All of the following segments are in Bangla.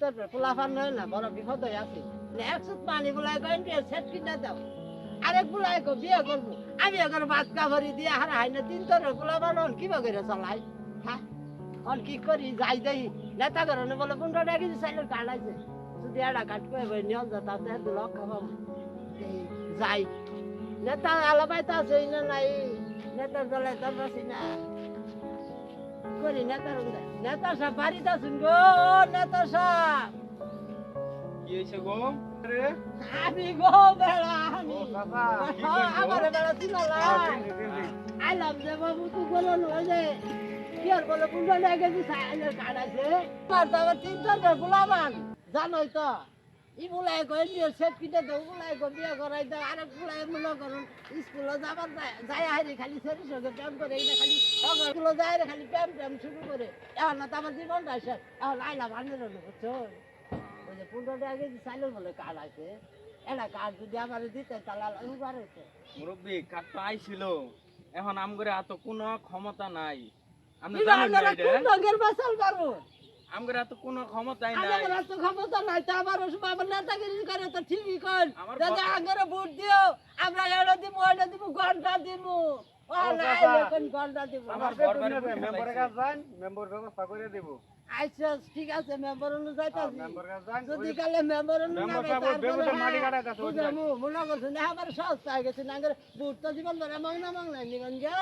চিন্তা পোলাফান নয় না, বড় বিপদ হয়ে আছে। একশো পানি বলাই করেন সেট কিনে দাও। আরেক বুলাই কো, বিয়ে করব। আমি এখন ভাত কাভরি দিয়ে হারা হাই না, তিন তোর পোলাফান কিবা করে চালাই। হ্যাঁ? অন কি করি, যাই যাই নেতা করনে বলে পনেরো টাকা কেজি চাইলে কাটাইছে যদি একটা কাট করে বই নিয়ে যা তাতে পাবো এই, যাই। নেতা আলাপাই তো আছে না, নাই। নেতা দলে তো না করি নেতার নেতা সাহেব বাড়িতে আছেন গো নেতা সাহেব। কি হয়েছে গো? আমি গো বেড়া আমি। হ্যাঁ, আমার বেড়া ছিল আইলাম যে বাবু তুই বলো না যে কি আর বলে পুজো নিয়ে গেছি। কাটাইছে তার তো তিন চারটা গোলাবান। জানোই তো। ই বুলাই কই নিয়ে সেট কিনে দেবো বুলাই কই বিয়ে করাই দাও আর বুলাই মনে করুন স্কুলে যাবার যায়- খালি সেরি সঙ্গে প্রেম করে এইটা খালি স্কুলে যায় খালি প্রেম প্রেম শুরু করে। এখন না তো আমার জীবনটা শেষ এখন আইলাম আনন্দ বুঝছ? ওই যে বলে কার্ড আছে? এটা কার্ড যদি আমার দিতে তাহলে মুরব্বী কাঠ তো আইছিল? এখন আম এত কোনো ক্ষমতা নাই। কিন্তু জানেন না এটা? কোন রঙের বাসাল পারব আম করে এত কোনো ক্ষমতাই নাই। আমাদের এত ক্ষমতা নাই তো আমার ওসব আমার নেতাগিরি করে তো ঠিকই কর। আমার দাদা আঙ্গরে ভোট দিও আমরা এটা দিব ওটা দিব ঘণ্টা দিব। আমার আমার করে আচ্ছা ঠিক আছে মেম্বার অনুযায়ী মেম্বার কাছে যান যদি কালে মেম্বার অনুযায়ী। মনে করছেন না আমার সহজ গেছে না ভোট তো জীবন ধরে মাংনা মাংনা নিবেন গে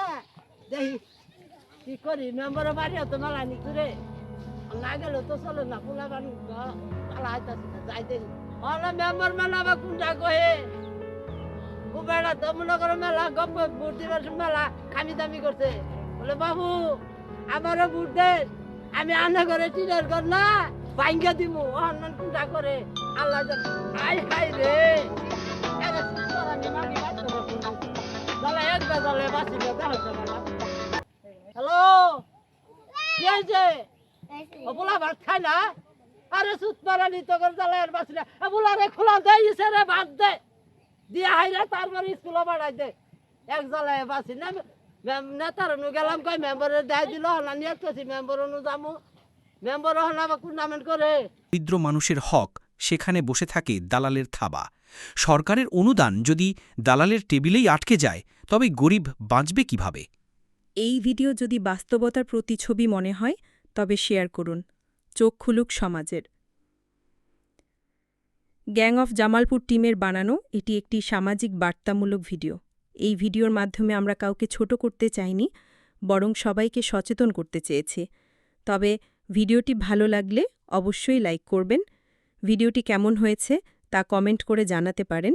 দেখি কি করি মেম্বার বাড়ি হতো মেলা নিতু রে না গেলে তো চলে না পোলা বান পালা হাইতাছে না যাইতে হলে মেম্বার মেলা বা কোনটা কহে ও বেড়া তো মনে করো মেলা দিবার সময় মেলা খামি দামি করছে বলে, বাবু আমারও ভোট দেন আমি আনা করে টিনের কর না ভাঙ্গা দিমু। অন্য কোনটা করে আল্লাহ হাই হাই রে। হ্যালো, কি হয়েছে ও বলা ভাত খাই না? আরে সুত মারা নিত করে জ্বালা আর বাঁচি না। এ রে খোলা দে ইসে রে ভাত দে। দিয়া হাইরা তারপরে স্কুলে বাড়াই দে। এক জ্বালায় বাঁচি না। নেতার অনু গেলাম কই মেম্বারে দেয় দিল না নিয়ে করছি মেম্বার অনু যামু। মেম্বার হন আবার টুর্নামেন্ট করে। দরিদ্র মানুষের হক সেখানে বসে থাকে দালালের থাবা। সরকারের অনুদান যদি দালালের টেবিলেই আটকে যায় তবে গরিব বাঁচবে কীভাবে? এই ভিডিও যদি বাস্তবতার প্রতিছবি মনে হয় তবে শেয়ার করুন, চোখ খুলুক সমাজের। গ্যাং অফ জামালপুর টিমের বানানো এটি একটি সামাজিক বার্তামূলক ভিডিও। এই ভিডিওর মাধ্যমে আমরা কাউকে ছোট করতে চাইনি, বরং সবাইকে সচেতন করতে চেয়েছি। তবে ভিডিওটি ভালো লাগলে অবশ্যই লাইক করবেন। ভিডিওটি কেমন হয়েছে তা কমেন্ট করে জানাতে পারেন।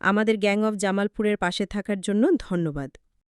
আমাদের গ্যাং অফ জামালপুরের পাশে থাকার জন্য ধন্যবাদ।